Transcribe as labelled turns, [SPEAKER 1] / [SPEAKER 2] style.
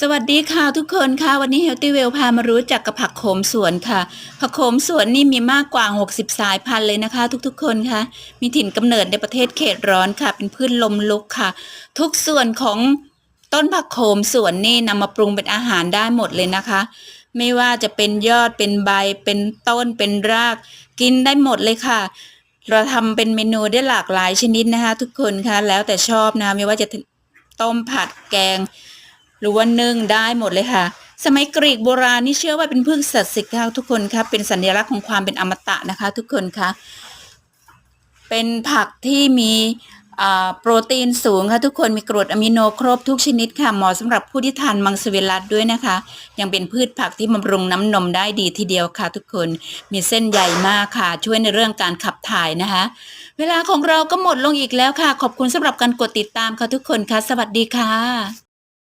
[SPEAKER 1] สวัสดีค่ะทุกคนค่ะ วันนี้ Healthy Well พามารู้จักกับผักโขมสวนค่ะ ผักโขมสวนนี่มีมากกว่า 60 สายพันธุ์เลยนะคะ ทุกๆ คนค่ะ มีถิ่นกำเนิดในประเทศเขตร้อนค่ะ เป็นพืชลมลุกค่ะ ทุกส่วนของต้นผักโขมสวนนี่นำมาปรุงเป็นอาหารได้หมดเลยนะคะ ไม่ว่าจะเป็นยอดเป็นใบเป็นต้นเป็นราก กินได้หมดเลยค่ะ เราทำเป็นเมนูได้หลากหลายชนิดนะคะ ทุกคนค่ะแล้วแต่ชอบนะไม่ว่าจะต้มผัดแกง หรือว่านึ่งได้หมดเลยค่ะ สมัยกรีกโบราณนี่เชื่อว่าเป็นพืชศักดิ์สิทธิ์ค่ะทุกคนคะเป็นสัญลักษณ์ของความเป็นอมตะนะคะ ทุกคนคะเป็นผักที่มีโปรตีนสูงค่ะทุกคนมีกรดอะมิโนครบทุกชนิดค่ะเหมาะสำหรับผู้ที่ทานมังสวิรัตด้วยนะคะ ยังเป็นพืชผักที่บำรุงน้ำนมได้ดีทีเดียวค่ะ ทุกคนมีเส้นใหญ่มากค่ะ ช่วยในเรื่องการขับถ่ายนะคะ เวลาของเราก็หมดลงอีกแล้วค่ะ ขอบคุณสำหรับการกดติดตามค่ะทุกคนค่ะ สวัสดีค่ะ